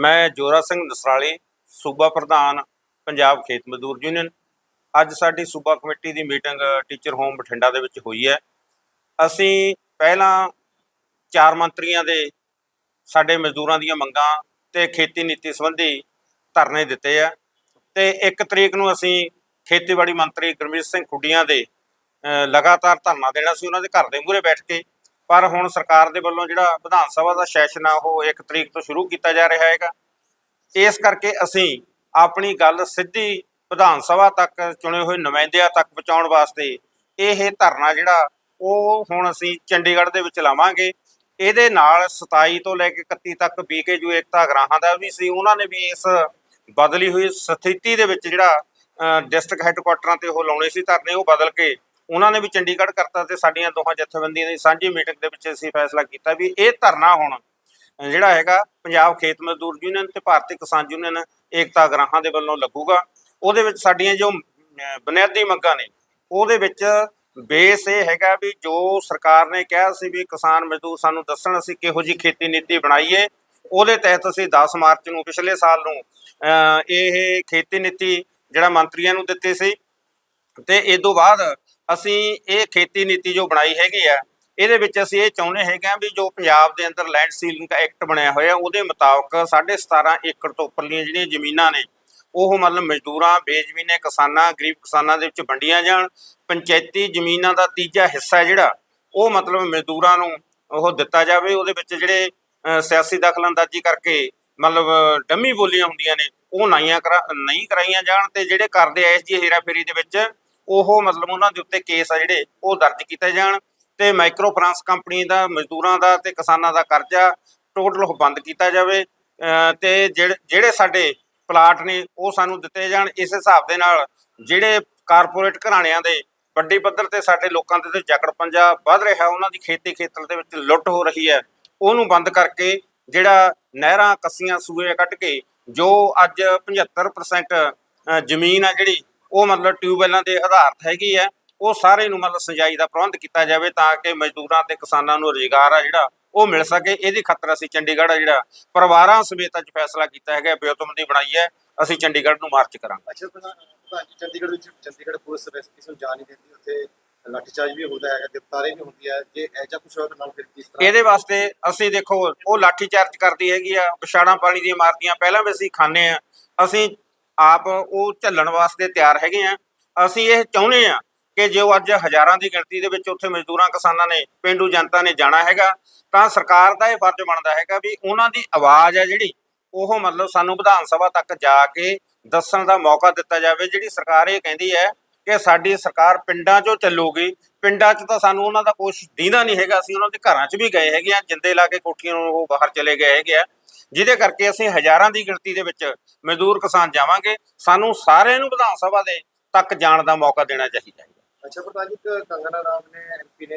ਮੈਂ ਜੋਰਾ ਸਿੰਘ ਨਸਰਾਲੀ, ਸੂਬਾ ਪ੍ਰਧਾਨ, ਪੰਜਾਬ ਖੇਤ ਮਜ਼ਦੂਰ ਯੂਨੀਅਨ। ਅੱਜ ਸਾਡੀ ਸੂਬਾ ਕਮੇਟੀ ਦੀ ਮੀਟਿੰਗ, ਟੀਚਰ ਹੋਮ ਬਠਿੰਡਾ ਦੇ ਵਿੱਚ ਹੋਈ ਹੈ। ਅਸੀਂ ਪਹਿਲਾਂ ਚਾਰ ਮੰਤਰੀਆਂ ਦੇ ਸਾਡੇ ਮਜ਼ਦੂਰਾਂ ਦੀਆਂ ਮੰਗਾਂ ਤੇ ਖੇਤੀ ਨੀਤੀ ਸੰਬੰਧੀ ਧਰਨੇ ਦਿੱਤੇ ਆ। ਤੇ 1 ਤਰੀਕ ਨੂੰ ਅਸੀਂ ਖੇਤੀਬਾੜੀ ਮੰਤਰੀ ਗੁਰਮੀਤ ਸਿੰਘ ਖੁੱਡੀਆਂ ਦੇ ਲਗਾਤਾਰ ਧਰਨਾ ਦੇਣਾ ਸੀ, ਉਹਨਾਂ ਦੇ ਘਰ ਦੇ ਮੂਹਰੇ ਬੈਠ ਕੇ ਪਰ ਹੁਣ ਸਰਕਾਰ ਦੇ ਵੱਲੋਂ ਜਿਹੜਾ ਵਿਧਾਨ ਸਭਾ ਦਾ ਸੈਸ਼ਨ ਆ, ਉਹ 1 ਤਰੀਕ ਤੋਂ ਸ਼ੁਰੂ ਕੀਤਾ ਜਾ ਰਿਹਾ ਹੈਗਾ। ਇਸ ਕਰਕੇ ਅਸੀਂ ਆਪਣੀ ਗੱਲ ਸਿੱਧੀ ਵਿਧਾਨ ਸਭਾ ਤੱਕ ਚੁਣੇ ਹੋਏ ਨੁਮਾਇੰਦਿਆਂ ਤੱਕ ਪਹੁੰਚਾਉਣ ਵਾਸਤੇ ਇਹ ਧਰਨਾ ਜਿਹੜਾ, ਉਹ ਹੁਣ ਅਸੀਂ ਚੰਡੀਗੜ੍ਹ ਦੇ ਵਿੱਚ ਲਾਵਾਂਗੇ। ਇਹਦੇ ਨਾਲ 27 ਤੋਂ ਲੈ ਕੇ 31 ਤੱਕ ਬੀਕੇਯੂ ਏਕਤਾ ਗ੍ਰਾਹਾਂ ਦਾ ਵੀ ਸੀ, ਉਹਨਾਂ ਨੇ ਵੀ ਇਸ ਬਦਲੀ ਹੋਈ ਸਥਿਤੀ ਦੇ ਵਿੱਚ ਜਿਹੜਾ ਡਿਸਟ੍ਰਿਕਟ ਹੈੱਡਕੁਆਟਰਾਂ ਤੇ ਉਹ ਲਾਉਣੇ ਸੀ ਧਰਨੇ, ਉਹ ਬਦਲ ਕੇ ਉਹਨਾਂ ਨੇ ਵੀ ਚੰਡੀਗੜ੍ਹ ਕਰਤਾ ਤੇ ਸਾਡੀਆਂ ਦੋਹਾਂ ਜਥੇਬੰਦੀਆਂ ਦੀ ਸਾਂਝੀ ਮੀਟਿੰਗ ਦੇ ਵਿੱਚ ਅਸੀਂ ਫੈਸਲਾ ਕੀਤਾ ਵੀ ਇਹ ਧਰਨਾ ਹੁਣ ਜਿਹੜਾ ਹੈਗਾ, ਪੰਜਾਬ ਖੇਤ ਮਜ਼ਦੂਰ ਯੂਨੀਅਨ ਤੇ ਭਾਰਤੀ ਕਿਸਾਨ ਯੂਨੀਅਨ ਏਕਤਾ ਗ੍ਰਾਹਾਂ ਦੇ ਵੱਲੋਂ ਲੱਗੂਗਾ। ਉਹਦੇ ਵਿੱਚ ਸਾਡੀਆਂ ਜੋ ਬੁਨਿਆਦੀ ਮੰਗਾਂ ਨੇ, ਉਹਦੇ ਵਿੱਚ ਬੇਸ ਇਹ ਹੈਗਾ ਵੀ ਜੋ ਸਰਕਾਰ ਨੇ ਕਿਹਾ ਸੀ ਵੀ ਕਿਸਾਨ ਮਜ਼ਦੂਰ ਸਾਨੂੰ ਦੱਸਣ ਅਸੀਂ ਕਿਹੋ ਜੀ ਖੇਤੀ ਨੀਤੀ ਬਣਾਈਏ, ਉਹਦੇ ਤਹਿਤ ਅਸੀਂ 10 ਮਾਰਚ ਨੂੰ ਪਿਛਲੇ ਸਾਲ ਨੂੰ ਇਹ ਖੇਤੀ ਨੀਤੀ ਜਿਹੜਾ ਮੰਤਰੀਆਂ ਨੂੰ ਦਿੱਤੀ ਸੀ, ਤੇ ਇਸ ਤੋਂ ਬਾਅਦ ਅਸੀਂ ਇਹ ਖੇਤੀ ਨੀਤੀ ਜੋ ਬਣਾਈ ਹੈਗੀ ਆ ਇਹਦੇ ਵਿੱਚ ਅਸੀਂ ਇਹ ਚਾਹੁੰਦੇ ਹੈਗੇ ਆ ਵੀ ਜੋ ਪੰਜਾਬ ਦੇ ਅੰਦਰ ਲੈਂਡ ਸੀਲਿੰਗ ਐਕਟ ਬਣਿਆ ਹੋਇਆ ਉਹਦੇ ਮੁਤਾਬਕ 17.5 ਏਕੜ ਤੋਂ ਉੱਪਰਲੀਆਂ ਜਿਹੜੀਆਂ ਜ਼ਮੀਨਾਂ ਨੇ ਉਹ ਮਤਲਬ ਮਜ਼ਦੂਰਾਂ ਬੇਜ਼ਮੀਨੇ ਕਿਸਾਨਾਂ ਗਰੀਬ ਕਿਸਾਨਾਂ ਦੇ ਵਿੱਚ ਵੰਡੀਆਂ ਜਾਣ ਪੰਚਾਇਤੀ ਜ਼ਮੀਨਾਂ ਦਾ ਤੀਜਾ ਹਿੱਸਾ ਜਿਹੜਾ ਉਹ ਮਤਲਬ ਮਜ਼ਦੂਰਾਂ ਨੂੰ ਉਹ ਦਿੱਤਾ ਜਾਵੇ ਉਹਦੇ ਵਿੱਚ ਜਿਹੜੇ ਅਹ, ਸਿਆਸੀ ਦਖਲਅੰਦਾਜ਼ੀ ਕਰਕੇ ਮਤਲਬ ਡੰਮੀ ਬੋਲੀਆਂ ਹੁੰਦੀਆਂ ਨੇ ਉਹ ਨਾਈਆਂ ਕਰਾ ਨਹੀਂ ਕਰਾਈਆਂ ਜਾਣ ਤੇ ਜਿਹੜੇ ਕਰਦੇ ਐ ਇਸ ਜੀ ਹੇਰਾਫੇਰੀ ਦੇ ਵਿੱਚ ਉਹ ਮਤਲਬ ਉਹਨਾਂ ਦੇ ਉੱਤੇ ਕੇਸ ਆ ਜਿਹੜੇ, ਉਹ ਦਰਜ ਕੀਤੇ ਜਾਣ ਤੇ ਮਾਈਕਰੋ ਫਾਈਨਾਂਸ ਕੰਪਨੀ ਦਾ, ਮਜ਼ਦੂਰਾਂ ਦਾ ਤੇ ਕਿਸਾਨਾਂ ਦਾ ਕਰਜ਼ਾ ਟੋਟਲ ਉਹ ਬੰਦ ਕੀਤਾ ਜਾਵੇ। ਅਹ ਤੇ ਜਿਹੜੇ ਸਾਡੇ ਪਲਾਟ ਨੇ, ਉਹ ਸਾਨੂੰ ਦਿੱਤੇ ਜਾਣ। ਇਸ ਹਿਸਾਬ ਦੇ ਨਾਲ ਜਿਹੜੇ ਕਾਰਪੋਰੇਟ ਘਰਾਣਿਆਂ ਦੇ ਵੱਡੀ ਪੱਧਰ ਤੇ ਸਾਡੇ ਲੋਕਾਂ ਦੇ ਤੇ ਜਕੜ ਪੰਜਾ ਵੱਧ ਰਿਹਾ, ਉਹਨਾਂ ਦੀ ਖੇਤੀ ਖੇਤਰ ਦੇ ਵਿੱਚ ਲੁੱਟ ਹੋ ਰਹੀ ਹੈ। ਉਹਨੂੰ ਬੰਦ ਕਰਕੇ ਜਿਹੜਾ ਨਹਿਰਾਂ, ਕੱਸੀਆਂ, ਸੂਏ ਕੱਢ ਕੇ ਜੋ ਅੱਜ 75% ਜ਼ਮੀਨ ਆ ਜਿਹੜੀ ਉਹ ਮਤਲਬ ਟਿਊਬਵੈਲਾਂ ਦੇ ਆਧਾਰਿਤ ਹੈਗੀ ਹੈ। ਉਹ ਸਾਰੇ ਨੂੰ ਮਤਲਬ ਸਿੰਜਾਈ ਦਾ ਪ੍ਰਬੰਧ ਕੀਤਾ ਜਾਵੇ ਤਾਂ ਕਿ ਮਜ਼ਦੂਰਾਂ ਤੇ ਕਿਸਾਨਾਂ ਨੂੰ ਰੁਜ਼ਗਾਰ ਆ ਜਿਹੜਾ ਉਹ ਮਿਲ ਸਕੇ। ਇਹਦੀ ਖਾਤਰ ਅਸੀਂ ਚੰਡੀਗੜ੍ਹ ਜਿਹੜਾ ਪਰਿਵਾਰਾਂ ਸਮੇਤ ਅੱਜ ਫੈਸਲਾ ਕੀਤਾ ਹੈਗਾ ਬਿਓਤਮੰਦੀ ਬਣਾਈ ਹੈ। ਅਸੀਂ ਚੰਡੀਗੜ੍ਹ ਨੂੰ ਮਾਰਚ ਕਰਾਂਗੇ। ਅੱਛਾ ਚੰਡੀਗੜ੍ਹ ਵਿੱਚ ਚੰਡੀਗੜ੍ਹ ਪੁਲਿਸ ਵੈਸੇ ਕਿਸੇ ਨੂੰ ਜਾਣ ਨਹੀਂ ਦਿੰਦੀ ਉੱਥੇ ਲਾਠੀਚਾਰਜ ਵੀ ਹੁੰਦਾ ਹੈਗਾ ਗ੍ਰਿਫਤਾਰੀ ਵੀ ਹੁੰਦੀ ਹੈ। ਜੇ ਐਜਾ ਕੁਝ ਹੋਇਆ ਤਾਂ ਨਾਲ ਫਿਰ ਕਿਸ ਤਰ੍ਹਾਂ? ਇਹਦੇ ਵਾਸਤੇ ਅਸੀਂ ਦੇਖੋ ਉਹ ਲਾਠੀ ਚਾਰਜ ਕਰਦੀ ਹੈਗੀ ਆ ਵਿਛਾੜਾਂ ਪਾਣੀ ਦੀਆਂ ਮਾਰਦੀਆਂ। ਪਹਿਲਾਂ ਵੀ ਅਸੀਂ ਖਾਂਦੇ ਆ ਅਸੀਂ ਆਪ ਉਹ ਝੱਲਣ ਵਾਸਤੇ ਤਿਆਰ ਹੈਗੇ ਆ। ਅਸੀਂ ਇਹ ਚਾਹੁੰਦੇ ਆ ਕਿ ਜੋ ਅੱਜ ਹਜ਼ਾਰਾਂ ਦੀ ਗਿਣਤੀ ਦੇ ਵਿੱਚ ਉੱਥੇ ਮਜ਼ਦੂਰਾਂ, ਕਿਸਾਨਾਂ ਨੇ, ਪਿੰਡੂ ਜਨਤਾ ਨੇ ਜਾਣਾ ਹੈਗਾ, ਤਾਂ ਸਰਕਾਰ ਦਾ ਇਹ ਫਰਜ਼ ਬਣਦਾ ਹੈਗਾ ਵੀ ਉਹਨਾਂ ਦੀ ਆਵਾਜ਼ ਹੈ ਜਿਹੜੀ, ਉਹ ਮਤਲਬ ਸਾਨੂੰ ਵਿਧਾਨ ਸਭਾ ਤੱਕ ਜਾ ਕੇ ਦੱਸਣ ਦਾ ਮੌਕਾ ਦਿੱਤਾ ਜਾਵੇ। ਜਿਹੜੀ ਸਰਕਾਰ ਇਹ ਕਹਿੰਦੀ ਹੈ ਕਿ ਸਾਡੀ ਸਰਕਾਰ ਪਿੰਡਾਂ 'ਚੋਂ ਚੱਲੂਗੀ, ਪਿੰਡਾਂ 'ਚ ਤਾਂ ਸਾਨੂੰ ਉਹਨਾਂ ਦਾ ਕੁਛ ਦੀਦਾ ਨਹੀਂ ਹੈਗਾ। ਅਸੀਂ ਉਹਨਾਂ ਦੇ ਘਰਾਂ 'ਚ ਵੀ ਗਏ ਹੈਗੇ ਆ, ਜਿੰਦੇ ਲਾ ਕੇ ਕੋਠੀਆਂ ਨੂੰ ਉਹ ਬਾਹਰ ਚਲੇ ਗਏ ਹੈਗੇ ਆ। ਜਿਹਦੇ ਕਰਕੇ ਅਸੀਂ ਹਜ਼ਾਰਾਂ ਦੀ ਗਿਣਤੀ ਦੇ ਵਿੱਚ ਮਜ਼ਦੂਰ ਕਿਸਾਨ ਜਾਵਾਂਗੇ। ਸਾਨੂੰ ਸਾਰਿਆਂ ਨੂੰ ਵਿਧਾਨ ਸਭਾ ਦੇ ਤੱਕ ਜਾਣ ਦਾ ਮੌਕਾ ਦੇਣਾ ਚਾਹੀਦਾ ਹੈ। ਅੱਛਾ ਪ੍ਰਧਾਨ ਜੀ ਕੰਗਨਾ ਰਾਮ ਨੇ ਐਮਪੀ ਨੇ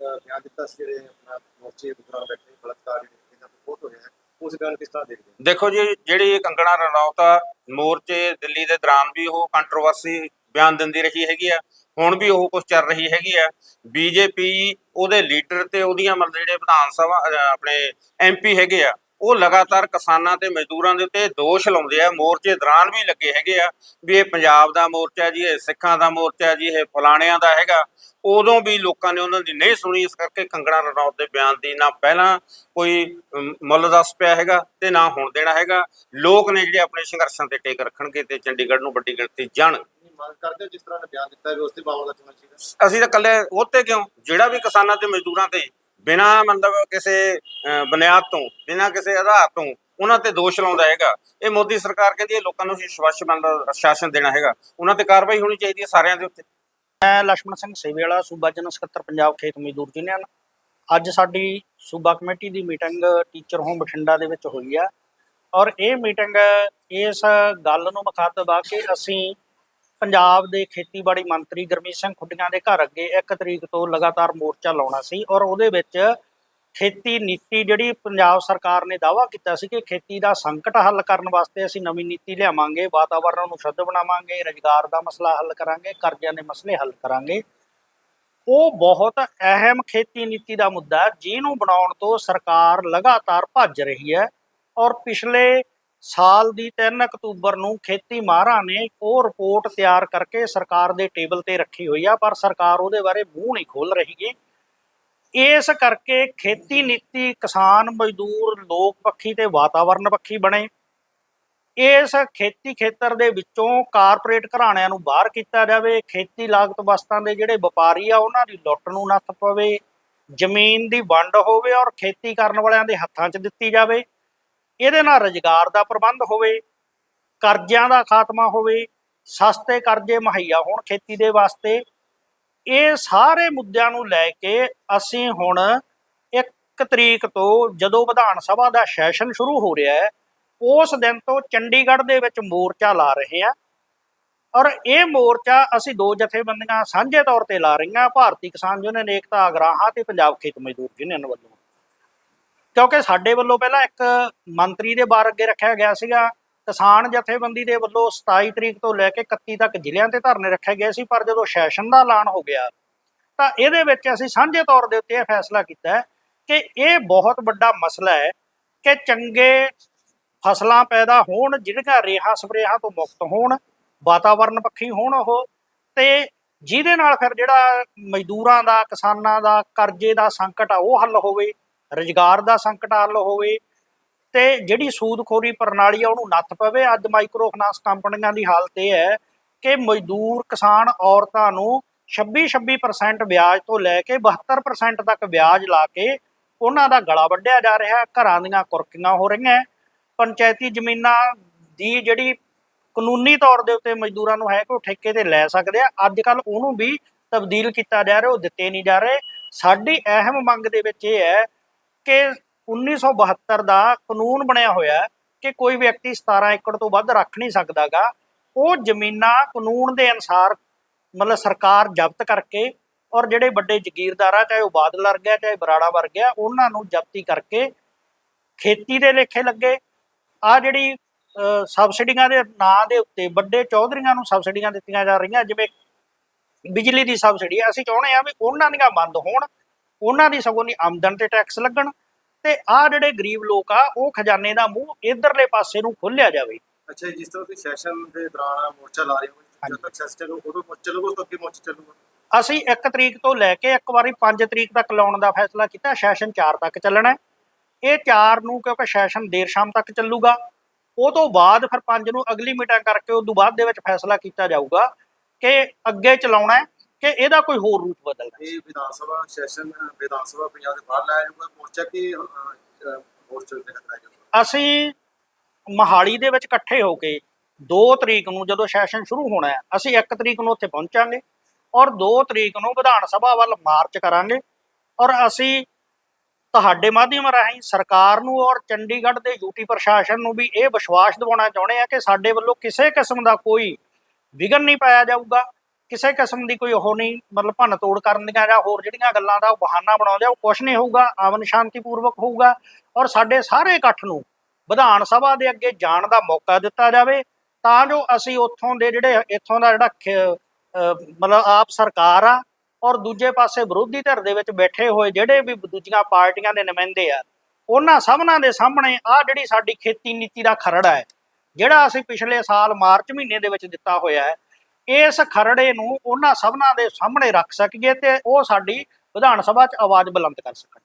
ਬਿਆਨ ਦਿੱਤਾ ਸੀ ਜਿਹੜੇ ਆਪਣਾ ਮੋਰਚੇ ਦੌਰਾਨ ਬੈਠੇ ਬਲਤਕਾਰ ਜਿਹੜੇ ਰਿਪੋਰਟ ਹੋ ਰਿਹਾ ਹੈ। ਉਸ ਬਿਆਨ ਕਿਸ ਤਰ੍ਹਾਂ ਦੇਖਦੇ ਹੋ? ਦੇਖੋ ਜੀ ਜਿਹੜੀ ਕੰਗਣਾ ਰਣੌਤ ਆ ਮੋਰਚੇ ਦਿੱਲੀ ਦੇ ਦੌਰਾਨ ਵੀ ਉਹ ਕੰਟਰੋਵਰਸੀ ਬਿਆਨ ਦਿੰਦੀ ਰਹੀ ਹੈਗੀ ਆ ਹੁਣ ਵੀ ਉਹ ਕੁਝ ਚੱਲ ਰਹੀ ਹੈਗੀ ਆ। ਬੀਜੇਪੀ ਉਹਦੇ ਲੀਡਰ ਤੇ ਉਹਦੀਆਂ ਮਤਲਬ ਜਿਹੜੇ ਵਿਧਾਨ ਸਭਾ ਆਪਣੇ ਐਮਪੀ ਹੈਗੇ ਆ ਉਹ ਲਗਾਤਾਰ ਕਿਸਾਨਾਂ ਤੇ ਮਜ਼ਦੂਰਾਂ ਦੇ ਉੱਤੇ ਦੋਸ਼ ਲਾਉਂਦੇ ਆ ਮੋਰਚੇ ਦੌਰਾਨ ਵੀ ਲੱਗੇ ਹੈਗੇ ਆ ਵੀ ਇਹ ਪੰਜਾਬ ਦਾ ਮੋਰਚਾ ਜੀ ਇਹ ਸਿੱਖਾਂ ਦਾ ਮੋਰਚਾ ਜੀ ਇਹ ਫਲਾਣਿਆਂ ਦਾ ਹੈਗਾ। ਉਦੋਂ ਵੀ ਲੋਕਾਂ ਨੇ ਉਹਨਾਂ ਦੀ ਨਹੀਂ ਸੁਣੀ ਇਸ ਕਰਕੇ ਕੰਗਣਾ ਰਣੌਤ ਦੇ ਬਿਆਨ ਦੀ ਨਾ ਪਹਿਲਾਂ ਕੋਈ ਮੁੱਲ ਦੱਸ ਪਿਆ ਹੈਗਾ ਤੇ ਨਾ ਹੁਣ ਦੇਣਾ ਹੈਗਾ। ਲੋਕ ਨੇ ਜਿਹੜੇ ਆਪਣੇ ਸੰਘਰਸ਼ਾਂ ਤੇ ਟੇਕ ਰੱਖਣਗੇ ਤੇ ਚੰਡੀਗੜ੍ਹ ਨੂੰ ਵੱਡੀ ਗਿਣਤੀ ਜਾਣ। ਕਰਦੇ ਹੋ ਜਿਸ ਤਰ੍ਹਾਂ ਨੇ ਬਿਆਨ ਦਿੱਤਾ ਹੈ ਉਸ ਤੇ ਅਸੀਂ ਤਾਂ ਇਕੱਲੇ ਉਹ ਤੇ ਕਿਉਂ? ਜਿਹੜਾ ਵੀ ਕਿਸਾਨਾਂ ਤੇ ਮਜ਼ਦੂਰਾਂ ਤੇ ਬਿਨਾ ਮਤਲਬ ਕਿਸੇ ਬੁਨਿਆਦ ਤੋਂ, ਬਿਨਾ ਕਿਸੇ ਆਧਾਰ ਤੋਂ ਉਹਨਾਂ ਤੇ ਦੋਸ਼ ਲਾਉਂਦਾ ਹੈਗਾ। ਇਹ ਮੋਦੀ ਸਰਕਾਰ ਕਹਿੰਦੀ ਹੈ ਲੋਕਾਂ ਨੂੰ ਵਿਸ਼ਵਾਸ ਬੰਦ ਸ਼ਾਸਨ ਦੇਣਾ ਹੈਗਾ। ਉਹਨਾਂ ਤੇ ਕਾਰਵਾਈ ਹੋਣੀ ਚਾਹੀਦੀ ਹੈ ਸਾਰਿਆਂ ਦੇ ਉੱਤੇ। ਮੈਂ ਲక్ష్మణ ਸਿੰਘ ਸੇਵੇਲਾ ਸੂਬਾ ਜਨ ਸਕੱਤਰ, ਪੰਜਾਬ ਖੇਤ ਮਜ਼ਦੂਰ ਯੂਨੀਅਨ। ਅੱਜ ਸਾਡੀ ਸੂਬਾ ਕਮੇਟੀ ਦੀ ਮੀਟਿੰਗ ਟੀਚਰ ਹੋਮ ਬਠਿੰਡਾ ਦੇ ਵਿੱਚ ਹੋਈ ਆ। ਔਰ ਇਹ ਮੀਟਿੰਗ ਇਸ ਗੱਲ ਨੂੰ ਮੁਖਾਤਬ ਆ ਕਿ ਅਸੀਂ ਪੰਜਾਬ ਦੇ ਖੇਤੀਬਾੜੀ ਮੰਤਰੀ ਗੁਰਮੀਤ ਸਿੰਘ ਖੁੱਡੀਆਂ ਦੇ ਘਰ ਅੱਗੇ 1 ਤਰੀਕ ਤੋਂ ਲਗਾਤਾਰ ਮੋਰਚਾ ਲਾਉਣਾ ਸੀ ਔਰ ਉਹਦੇ ਵਿੱਚ ਖੇਤੀ ਨੀਤੀ ਜਿਹੜੀ ਪੰਜਾਬ ਸਰਕਾਰ ਨੇ ਦਾਅਵਾ ਕੀਤਾ ਸੀ ਕਿ ਖੇਤੀ ਦਾ ਸੰਕਟ ਹੱਲ ਕਰਨ ਵਾਸਤੇ ਅਸੀਂ ਨਵੀਂ ਨੀਤੀ ਲਿਆਵਾਂਗੇ, ਵਾਤਾਵਰਣ ਨੂੰ ਸ਼ੁੱਧ ਬਣਾਵਾਂਗੇ, ਰੁਜ਼ਗਾਰ ਦਾ ਮਸਲਾ ਹੱਲ ਕਰਾਂਗੇ, ਕਰਜ਼ਿਆਂ ਦੇ ਮਸਲੇ ਹੱਲ ਕਰਾਂਗੇ। ਉਹ ਬਹੁਤ ਅਹਿਮ ਖੇਤੀ ਨੀਤੀ ਦਾ ਮੁੱਦਾ ਜਿਹਨੂੰ ਬਣਾਉਣ ਤੋਂ ਸਰਕਾਰ ਲਗਾਤਾਰ ਭੱਜ ਰਹੀ ਹੈ ਔਰ ਪਿਛਲੇ ਸਾਲ ਦੀ 3 ਅਕਤੂਬਰ ਨੂੰ ਖੇਤੀ ਮਾਹਰਾਂ ਨੇ ਉਹ ਰਿਪੋਰਟ ਤਿਆਰ ਕਰਕੇ ਸਰਕਾਰ ਦੇ ਟੇਬਲ ਤੇ ਰੱਖੀ ਹੋਈ ਆ, ਪਰ ਸਰਕਾਰ ਉਹਦੇ ਬਾਰੇ ਮੂੰਹ ਨਹੀਂ ਖੋਲ ਰਹੀ ਗੀ। ਇਸ ਕਰਕੇ ਖੇਤੀ ਨੀਤੀ, ਕਿਸਾਨ ਮਜ਼ਦੂਰ, ਲੋਕ ਪੱਖੀ ਤੇ ਵਾਤਾਵਰਣ ਪੱਖੀ ਬਣੇ। ਇਸ ਖੇਤੀ ਖੇਤਰ ਦੇ ਵਿੱਚੋਂ ਕਾਰਪੋਰੇਟ ਘਰਾਣਿਆਂ ਨੂੰ ਬਾਹਰ ਕੀਤਾ ਜਾਵੇ, ਖੇਤੀ ਲਾਗਤ ਵਸਤਾਂ ਦੇ ਜਿਹੜੇ ਵਪਾਰੀ ਆ, ਉਹਨਾਂ ਦੀ ਲੁੱਟ ਨੂੰ ਨੱਥ ਪਵੇ, ਜ਼ਮੀਨ ਦੀ ਵੰਡ ਹੋਵੇ ਔਰ ਖੇਤੀ ਕਰਨ ਵਾਲਿਆਂ ਦੇ ਹੱਥਾਂ 'ਚ ਦਿੱਤੀ ਜਾਵੇ। ਇਹਦੇ ਨਾਲ ਰੁਜ਼ਗਾਰ ਦਾ ਪ੍ਰਬੰਧ ਹੋਵੇ, ਕਰਜ਼ਿਆਂ ਦਾ ਖਾਤਮਾ ਹੋਵੇ, ਸਸਤੇ ਕਰਜ਼ੇ ਮੁਹੱਈਆ ਹੋਣ ਖੇਤੀ ਦੇ ਵਾਸਤੇ, ਇਹ ਸਾਰੇ ਮੁੱਦਿਆਂ ਨੂੰ ਲੈ ਕੇ ਅਸੀਂ ਹੁਣ 1 ਤਰੀਕ ਤੋਂ ਜਦੋਂ ਵਿਧਾਨ ਸਭਾ ਦਾ ਸੈਸ਼ਨ ਸ਼ੁਰੂ ਹੋ ਰਿਹਾ ਹੈ, ਉਸ ਦਿਨ ਤੋਂ ਚੰਡੀਗੜ੍ਹ ਦੇ ਵਿੱਚ ਮੋਰਚਾ ਲਾ ਰਹੇ ਆ ਔਰ ਇਹ ਮੋਰਚਾ ਅਸੀਂ ਦੋ ਜਥੇਬੰਦੀਆਂ ਸਾਂਝੇ ਤੌਰ ਤੇ ਲਾ ਰਹੀਆਂ, ਭਾਰਤੀ ਕਿਸਾਨ ਯੂਨੀਅਨ, ਏਕਤਾ ਅਗਰਾਹਾਂ ਤੇ ਪੰਜਾਬ ਖੇਤ ਮਜ਼ਦੂਰ ਯੂਨੀਅਨ ਵੱਲੋਂ। ਕਿਉਂਕਿ ਸਾਡੇ ਵੱਲੋਂ ਪਹਿਲਾਂ ਇੱਕ ਮੰਤਰੀ ਦੇ ਬਾਰ ਅੱਗੇ ਰੱਖਿਆ ਗਿਆ ਸੀਗਾ, ਕਿਸਾਨ ਜਥੇਬੰਦੀ ਦੇ ਵੱਲੋਂ 27 ਤਰੀਕ ਤੋਂ ਲੈ ਕੇ 31 ਤੱਕ ਜ਼ਿਲ੍ਹਿਆਂ ਤੇ ਧਰਨੇ ਰੱਖੇ ਗਏ ਸੀ, ਪਰ ਜਦੋਂ ਸੈਸ਼ਨ ਦਾ ਐਲਾਨ ਹੋ ਗਿਆ, ਤਾਂ ਇਹਦੇ ਵਿੱਚ ਅਸੀਂ ਸਾਂਝੇ ਤੌਰ ਦੇ ਉੱਤੇ ਇਹ ਫੈਸਲਾ ਕੀਤਾ ਕਿ ਇਹ ਬਹੁਤ ਵੱਡਾ ਮਸਲਾ ਹੈ ਕਿ ਚੰਗੇ ਫਸਲਾਂ ਪੈਦਾ ਹੋਣ, ਜਿਹੜੀਆਂ ਰੇਹਾਂ ਸਪਰੇਹਾਂ ਤੋਂ ਮੁਕਤ ਹੋਣ ਵਾਤਾਵਰਣ ਪੱਖੀ ਹੋਣ ਉਹ, ਤੇ ਜਿਹਦੇ ਨਾਲ ਫਿਰ ਜਿਹੜਾ ਮਜ਼ਦੂਰਾਂ ਦਾ, ਕਿਸਾਨਾਂ ਦਾ, ਕਰਜ਼ੇ ਦਾ ਸੰਕਟ ਆ ਉਹ ਹੱਲ ਹੋਵੇ ਰੁਜ਼ਗਾਰ ਦਾ ਸੰਕਟ ਹੱਲ ਹੋਵੇ ਤੇ ਜਿਹੜੀ ਸੂਦਖੋਰੀ ਪ੍ਰਣਾਲੀ ਆ, ਉਹਨੂੰ ਨੱਥ ਪਵੇ। ਅੱਜ ਮਾਈਕਰੋ ਫਾਈਨਾਂਸ ਕੰਪਨੀਆਂ ਦੀ ਹਾਲਤ ਇਹ ਹੈ ਕਿ ਮਜ਼ਦੂਰ ਕਿਸਾਨ ਔਰਤਾਂ ਨੂੰ 26-26% ਵਿਆਜ ਤੋਂ ਲੈ ਕੇ 72% ਤੱਕ ਵਿਆਜ ਲਾ ਕੇ ਉਹਨਾਂ ਦਾ ਗਲਾ ਵੱਢਿਆ ਜਾ ਰਿਹਾ ਘਰਾਂ ਦੀਆਂ ਕੁਰਕੀਆਂ ਹੋ ਰਹੀਆਂ ਪੰਚਾਇਤੀ ਜ਼ਮੀਨਾਂ ਦੀ ਜਿਹੜੀ ਕਾਨੂੰਨੀ ਤੌਰ ਦੇ ਉੱਤੇ ਮਜ਼ਦੂਰਾਂ ਨੂੰ ਹੈ ਕਿ ਉਹ ਠੇਕੇ ਤੇ ਲੈ ਸਕਦੇ ਆ। ਅੱਜ ਕੱਲ ਉਹਨੂੰ ਵੀ ਤਬਦੀਲ ਕੀਤਾ ਜਾ ਰਿਹਾ, ਉਹ ਦਿੱਤੇ ਨਹੀਂ ਜਾ ਰਹੇ। ਸਾਡੀ ਅਹਿਮ ਮੰਗ ਦੇ ਵਿੱਚ ਇਹ ਹੈ ਕਿ 1972 ਦਾ ਕਾਨੂੰਨ ਬਣਿਆ ਹੋਇਆ ਹੈ ਕਿ ਕੋਈ ਵਿਅਕਤੀ 17 ਏਕੜ ਤੋਂ ਵੱਧ ਰੱਖ ਨਹੀਂ ਸਕਦਾਗਾ। ਉਹ ਜ਼ਮੀਨਾਂ ਕਾਨੂੰਨ ਦੇ ਅਨਸਾਰ ਮਤਲਬ ਸਰਕਾਰ ਜ਼ਬਤ ਕਰਕੇ ਔਰ ਜਿਹੜੇ ਵੱਡੇ ਜ਼ਗੀਰਦਾਰ ਆ ਚਾਹੇ ਉਹ ਬਾਦਲ ਵਰਗ ਆ ਚਾਹੇ ਬਰਾੜਾ ਵਰਗੇ ਆ ਉਹਨਾਂ ਨੂੰ ਜ਼ਬਤੀ ਕਰਕੇ ਖੇਤੀ ਦੇ ਲੇਖੇ ਲੱਗੇ। ਆ ਜਿਹੜੀ ਅਹ, ਸਬਸਿਡੀਆਂ ਦੇ ਨਾਂ ਦੇ ਉੱਤੇ ਵੱਡੇ ਚੌਧਰੀਆਂ ਨੂੰ ਸਬਸਿਡੀਆਂ ਦਿੱਤੀਆਂ ਜਾ ਰਹੀਆਂ ਜਿਵੇਂ ਬਿਜਲੀ ਦੀ ਸਬਸਿਡੀ ਅਸੀਂ ਚਾਹੁੰਦੇ ਆ ਵੀ ਉਹਨਾਂ ਦੀਆਂ ਬੰਦ ਹੋਣ ਉਹਨਾਂ ਦੀ ਸਗੋਂ ਦੀ ਆਮਦਨ ਤੇ ਟੈਕਸ ਲੱਗਣ ਤੇ ਆ ਜਿਹੜੇ ਗਰੀਬ ਲੋਕ ਆ ਉਹ ਖਜ਼ਾਨੇ ਦਾ ਮੂੰਹ ਇਧਰਲੇ ਪਾਸੇ ਨੂੰ ਖੋਲਿਆ ਜਾਵੇ। ਅੱਛਾ ਜਿਸ ਤਰ੍ਹਾਂ ਤੁਸੀਂ ਸੈਸ਼ਨ ਦੇ ਦੌਰਾਨ ਮੋਰਚਾ ਲਾ ਰਹੇ ਹੋ ਜਦੋਂ ਤੱਕ ਸੈਸ਼ਨ ਉਦੋਂ ਮੋਰਚਾ ਚੱਲੂਗਾ ਉਸ ਤੋਂ ਅੱਗੇ ਮੋਰਚਾ ਚੱਲੂਗਾ? ਅਸੀਂ 1 ਤਰੀਕ ਤੋਂ ਲੈ ਕੇ ਇੱਕ ਵਾਰੀ 5 ਤਰੀਕ ਤੱਕ ਲਾਉਣ ਦਾ ਫੈਸਲਾ ਕੀਤਾ ਸੈਸ਼ਨ 4 ਤੱਕ ਚੱਲਣਾ। ਇਹ 4 ਨੂੰ ਕਿਉਂਕਿ ਸੈਸ਼ਨ ਦੇਰ ਸ਼ਾਮ ਤੱਕ ਚੱਲੂਗਾ ਉਹ ਤੋਂ ਬਾਅਦ ਫਿਰ 5 ਨੂੰ ਅਗਲੀ ਮੀਟਿੰਗ ਕਰਕੇ ਉਸ ਤੋਂ ਬਾਅਦ ਦੇ ਵਿੱਚ ਫੈਸਲਾ ਕੀਤਾ ਜਾਊਗਾ ਕਿ ਅੱਗੇ ਚਲਾਉਣਾ ਹੈ। ਕਿ ਇਹਦਾ ਕੋਈ ਹੋਰ ਰੂਪ ਬਦਲਣਾ। ਇਹ ਵਿਧਾਨ ਸਭਾ ਸੈਸ਼ਨ ਵਿਧਾਨ ਸਭਾ ਪੰਜਾਬ ਦੇ ਬਾਹਰ ਲਾਇਆ ਜਾਊਗਾ ਮੋਰਚਾ ਕੀ ਮੋਰਚਾ ਦੇ ਕਰਨਾ ਜਾਊਗਾ ਅਸੀਂ ਮਹਾਲੀ ਦੇ ਵਿੱਚ ਇਕੱਠੇ ਹੋ ਕੇ 2 ਤਰੀਕ ਨੂੰ ਜਦੋਂ ਸੈਸ਼ਨ ਸ਼ੁਰੂ ਹੋਣਾ ਹੈ ਅਸੀਂ 1 ਤਰੀਕ ਨੂੰ ਉੱਥੇ ਪਹੁੰਚਾਂਗੇ ਔਰ 2 ਤਰੀਕ ਨੂੰ ਵਿਧਾਨ ਸਭਾ ਵੱਲ ਮਾਰਚ ਕਰਾਂਗੇ ਔਰ ਅਸੀਂ ਤੁਹਾਡੇ ਮਾਧਿਅਮ ਰਾਹੀਂ ਸਰਕਾਰ ਨੂੰ ਔਰ ਚੰਡੀਗੜ੍ਹ ਦੇ ਯੂਟੀ ਪ੍ਰਸ਼ਾਸਨ ਨੂੰ ਵੀ ਇਹ ਵਿਸ਼ਵਾਸ ਦਿਵਾਉਣਾ ਚਾਹੁੰਦੇ ਆ ਕਿ ਸਾਡੇ ਵੱਲੋਂ ਕਿਸੇ ਕਿਸਮ ਦਾ ਕੋਈ ਵਿਘਨ ਨਹੀਂ ਪਾਇਆ ਜਾਊਗਾ ਕਿਸੇ ਕਿਸਮ ਦੀ ਕੋਈ ਉਹ ਨਹੀਂ, ਮਤਲਬ ਭੰਨ ਤੋੜ ਕਰਨ ਦੀਆਂ ਜਾਂ ਹੋਰ ਜਿਹੜੀਆਂ ਗੱਲਾਂ ਦਾ ਉਹ ਬਹਾਨਾ ਬਣਾਉਂਦੇ ਆ, ਉਹ ਕੁਝ ਨਹੀਂ ਹੋਊਗਾ ਅਮਨ ਸ਼ਾਂਤੀਪੂਰਵਕ ਹੋਊਗਾ ਔਰ ਸਾਡੇ ਸਾਰੇ ਇਕੱਠ ਨੂੰ ਵਿਧਾਨ ਸਭਾ ਦੇ ਅੱਗੇ ਜਾਣ ਦਾ ਮੌਕਾ ਦਿੱਤਾ ਜਾਵੇ ਤਾਂ ਜੋ ਅਸੀਂ ਉੱਥੋਂ ਦੇ ਜਿਹੜੇ, ਇੱਥੋਂ ਦਾ ਜਿਹੜਾ ਮਤਲਬ ਆਪ ਸਰਕਾਰ ਆ ਔਰ ਦੂਜੇ ਪਾਸੇ ਵਿਰੋਧੀ ਧਿਰ ਦੇ ਵਿੱਚ ਬੈਠੇ ਹੋਏ ਜਿਹੜੇ ਵੀ ਦੂਜੀਆਂ ਪਾਰਟੀਆਂ ਦੇ ਨੁਮਾਇੰਦੇ ਆ, ਉਹਨਾਂ ਸਭਨਾਂ ਦੇ ਸਾਹਮਣੇ ਆ ਜਿਹੜੀ ਸਾਡੀ ਖੇਤੀ ਨੀਤੀ ਦਾ ਖਰੜਾ ਹੈ, ਜਿਹੜਾ ਅਸੀਂ ਪਿਛਲੇ ਸਾਲ ਮਾਰਚ ਮਹੀਨੇ ਦੇ ਵਿੱਚ ਦਿੱਤਾ ਹੋਇਆ ਹੈ ਇਸ ਖਰੜੇ ਨੂੰ ਉਹਨਾਂ ਸਭਨਾਂ ਦੇ ਸਾਹਮਣੇ ਰੱਖ ਸਕੀਏ ਤੇ ਉਹ ਸਾਡੀ ਵਿਧਾਨ ਸਭਾ 'ਚ ਆਵਾਜ਼ ਬੁਲੰਦ ਕਰ ਸਕਣ।